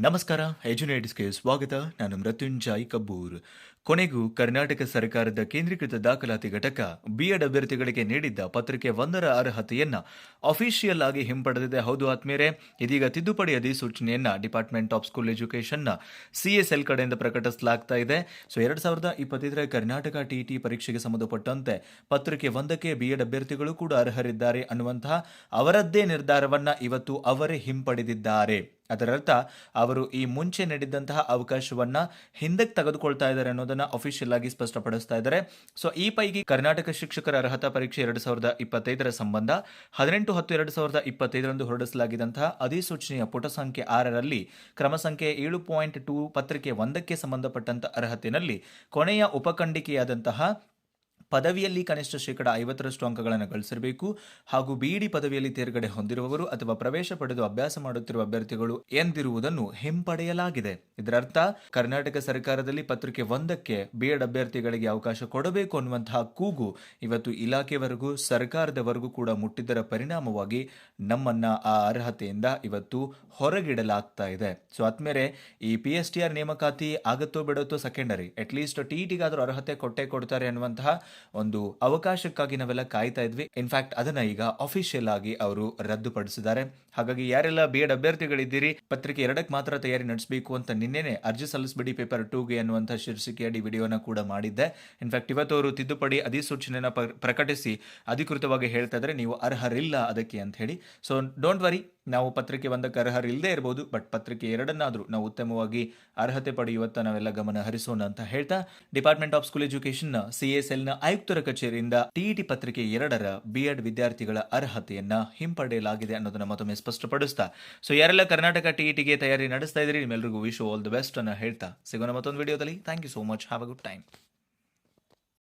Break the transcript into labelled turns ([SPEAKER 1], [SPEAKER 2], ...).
[SPEAKER 1] ನಮಸ್ಕಾರ ಎಜುನೇಟ್ಸ್ಗೆ ಸ್ವಾಗತ. ನಾನು ಮೃತ್ಯುಂಜಯ್ ಕಬ್ಬೂರ್. ಕೊನೆಗೂ ಕರ್ನಾಟಕ ಸರ್ಕಾರದ ಕೇಂದ್ರೀಕೃತ ದಾಖಲಾತಿ ಘಟಕ ಬಿಎಡ್ ಅಭ್ಯರ್ಥಿಗಳಿಗೆ ನೀಡಿದ್ದ ಪತ್ರಿಕೆ ಒಂದರ ಅರ್ಹತೆಯನ್ನ ಅಫಿಷಿಯಲ್ ಆಗಿ ಹಿಂಪಡೆದಿದೆ. ಹೌದು ಆತ್ಮೀಯರೇ, ಇದೀಗ ತಿದ್ದುಪಡಿ ಅಧಿಸೂಚನೆಯನ್ನ ಡಿಪಾರ್ಟ್ಮೆಂಟ್ ಆಫ್ ಸ್ಕೂಲ್ ಎಜುಕೇಶನ್ನ ಸಿಎಸ್ಎಲ್ ಕಡೆಯಿಂದ ಪ್ರಕಟಿಸಲಾಗ್ತಾ ಇದೆ. ಸೊ, ಎರಡ್ ಸಾವಿರದ ಇಪ್ಪತ್ತೈದರ ಕರ್ನಾಟಕ ಟಿಇಟಿ ಪರೀಕ್ಷೆಗೆ ಸಂಬಂಧಪಟ್ಟಂತೆ ಪತ್ರಿಕೆ ಒಂದಕ್ಕೆ ಬಿಎಡ್ ಅಭ್ಯರ್ಥಿಗಳು ಕೂಡ ಅರ್ಹರಿದ್ದಾರೆ ಅನ್ನುವಂತಹ ಅವರದ್ದೇ ನಿರ್ಧಾರವನ್ನ ಇವತ್ತು ಅವರೇ ಹಿಂಪಡೆದಿದ್ದಾರೆ. ಅದರರ್ಥ ಅವರು ಈ ಮುಂಚೆ ನೀಡಿದ್ದಂತಹ ಅವಕಾಶವನ್ನ ಹಿಂದಕ್ಕೆ ತೆಗೆದುಕೊಳ್ತಾ ಇದ್ದಾರೆ ಅನ್ನೋದನ್ನ ಅಫಿಷಿಯಲ್ ಆಗಿ ಸ್ಪಷ್ಟಪಡಿಸ್ತಾ ಇದ್ದಾರೆ. ಸೊ ಈ ಪೈಕಿ ಕರ್ನಾಟಕ ಶಿಕ್ಷಕರ ಅರ್ಹತಾ ಪರೀಕ್ಷೆ ಎರಡು ಸಾವಿರದ ಇಪ್ಪತ್ತೈದರ ಸಂಬಂಧ ಹದಿನೆಂಟು ಹತ್ತು ಎರಡು ಸಾವಿರದ ಇಪ್ಪತ್ತೈದರಂದು ಹೊರಡಿಸಲಾಗಿದ್ದಂತಹ ಅಧಿಸೂಚನೆಯ ಪುಟ ಸಂಖ್ಯೆ ಆರರಲ್ಲಿ ಕ್ರಮ ಸಂಖ್ಯೆ ಏಳು ಪಾಯಿಂಟ್ ಟೂ ಪತ್ರಿಕೆ ಒಂದಕ್ಕೆ ಸಂಬಂಧಪಟ್ಟಂತ ಅರ್ಹತೆಯಲ್ಲಿ ಕೊನೆಯ ಉಪಖಂಡಿಕೆಯಾದಂತಹ ಪದವಿಯಲ್ಲಿ ಕನಿಷ್ಠ ಶೇಕಡ ಐವತ್ತರಷ್ಟು ಅಂಕಗಳನ್ನು ಗಳಿಸಿರಬೇಕು ಹಾಗೂ ಬಿಇಡಿ ಪದವಿಯಲ್ಲಿ ತೇರ್ಗಡೆ ಹೊಂದಿರುವವರು ಅಥವಾ ಪ್ರವೇಶ ಪಡೆದು ಅಭ್ಯಾಸ ಮಾಡುತ್ತಿರುವ ಅಭ್ಯರ್ಥಿಗಳು ಎಂದಿರುವುದನ್ನು ಹಿಂಪಡೆಯಲಾಗಿದೆ. ಇದರರ್ಥ, ಕರ್ನಾಟಕ ಸರ್ಕಾರದಲ್ಲಿ ಪತ್ರಿಕೆ ಒಂದಕ್ಕೆ ಬಿಎಡ್ ಅಭ್ಯರ್ಥಿಗಳಿಗೆ ಅವಕಾಶ ಕೊಡಬೇಕು ಅನ್ನುವಂತಹ ಕೂಗು ಇವತ್ತು ಇಲಾಖೆವರೆಗೂ, ಸರ್ಕಾರದವರೆಗೂ ಕೂಡ ಮುಟ್ಟಿದ್ದರ ಪರಿಣಾಮವಾಗಿ ನಮ್ಮನ್ನ ಆ ಅರ್ಹತೆಯಿಂದ ಇವತ್ತು ಹೊರಗಿಡಲಾಗ್ತಾ ಇದೆ. ಸೊ, ಆದ್ಮೇಲೆ ಈ ಪಿ ಎಸ್ ಟಿ ಆರ್ ನೇಮಕಾತಿ ಆಗತ್ತೋ ಬಿಡತ್ತೋ ಸೆಕೆಂಡರಿ ಅಟ್ಲೀಸ್ಟ್ ಟಿ ಟಿಗಾದ್ರೂ ಅರ್ಹತೆ ಕೊಟ್ಟೆ ಕೊಡ್ತಾರೆ ಅನ್ನುವಂತಹ ಒಂದು ಅವಕಾಶಕ್ಕಾಗಿ ನಾವೆಲ್ಲ ಕಾಯ್ತಾ ಇದ್ವಿ. ಇನ್ಫ್ಯಾಕ್ಟ್ ಅದನ್ನ ಈಗ ಅಫಿಷಿಯಲ್ ಆಗಿ ಅವರು ರದ್ದುಪಡಿಸಿದ್ದಾರೆ. ಹಾಗಾಗಿ ಯಾರೆಲ್ಲ ಬಿ ಎಡ್ ಅಭ್ಯರ್ಥಿಗಳಿದ್ದೀರಿ, ಪತ್ರಿಕೆ ಎರಡಕ್ಕೆ ಮಾತ್ರ ತಯಾರಿ ನಡೆಸಬೇಕು ಅಂತ ನಿನ್ನೆನೆ ಅರ್ಜಿ ಸಲ್ಲಿಸಬೇಡಿ ಪೇಪರ್ ಟೂಗೆ ಅನ್ನುವಂಥ ಶೀರ್ಷಿಕೆಯಡಿ ವಿಡಿಯೋನ ಕೂಡ ಮಾಡಿದ್ದೆ. ಇನ್ಫ್ಯಾಕ್ಟ್ ಇವತ್ತು ಅವರು ತಿದ್ದುಪಡಿ ಅಧಿಸೂಚನೆನ ಪ್ರಕಟಿಸಿ ಅಧಿಕೃತವಾಗಿ ಹೇಳ್ತಾ ಇದ್ರೆ ನೀವು ಅರ್ಹರಿಲ್ಲ ಅದಕ್ಕೆ ಅಂತ ಹೇಳಿ. ಸೊ ಡೋಂಟ್ ವರಿ ನಾವು ಪತ್ರಿಕೆ ಒಂದಕ್ಕೆ ಅರ್ಹರಿಲ್ಲದೆ ಇರಬಹುದು ಬಟ್ ಪತ್ರಿಕೆ ಎರಡನ್ನಾದರೂ ನಾವು ಉತ್ತಮವಾಗಿ ಅರ್ಹತೆ ಪಡೆಯುವತ್ತ ನಾವೆಲ್ಲ ಗಮನ ಹರಿಸೋಣ ಅಂತ ಹೇಳ್ತಾ. ಡಿಪಾರ್ಟ್ಮೆಂಟ್ ಆಫ್ ಸ್ಕೂಲ್ ಎಜುಕೇಶನ್ ಎಸ್ನ ಆಯುಕ್ತರ ಕಚೇರಿಯಿಂದ ಟಿಇಟಿ ಪತ್ರಿಕೆ ಎರಡರ ಬಿಎಡ್ ವಿದ್ಯಾರ್ಥಿಗಳ ಅರ್ಹತೆಯನ್ನ ಹಿಂಪಡೆಯಲಾಗಿದೆ ಅನ್ನೋದನ್ನ ಮತ್ತೊಮ್ಮೆ ಸ್ಪಷ್ಟಪಡಿಸ್ತಾ. ಸೊ ಯಾರೆಲ್ಲ ಕರ್ನಾಟಕ ಟಿಇಟಿಗೆ ತಯಾರಿ ನಡೆಸ್ತಾ ಇದ್ರಿ ನಿಮ್ಮೆಲ್ಲರಿಗೂ ವಿಶ್ ಆಲ್ ದ ಬೆಸ್ಟ್ ಅನ್ನ ಹೇಳ್ತಾ ಸಿಗೋಣ ಮತ್ತೊಂದು ವಿಡಿಯೋದಲ್ಲಿ thank you so much have a good time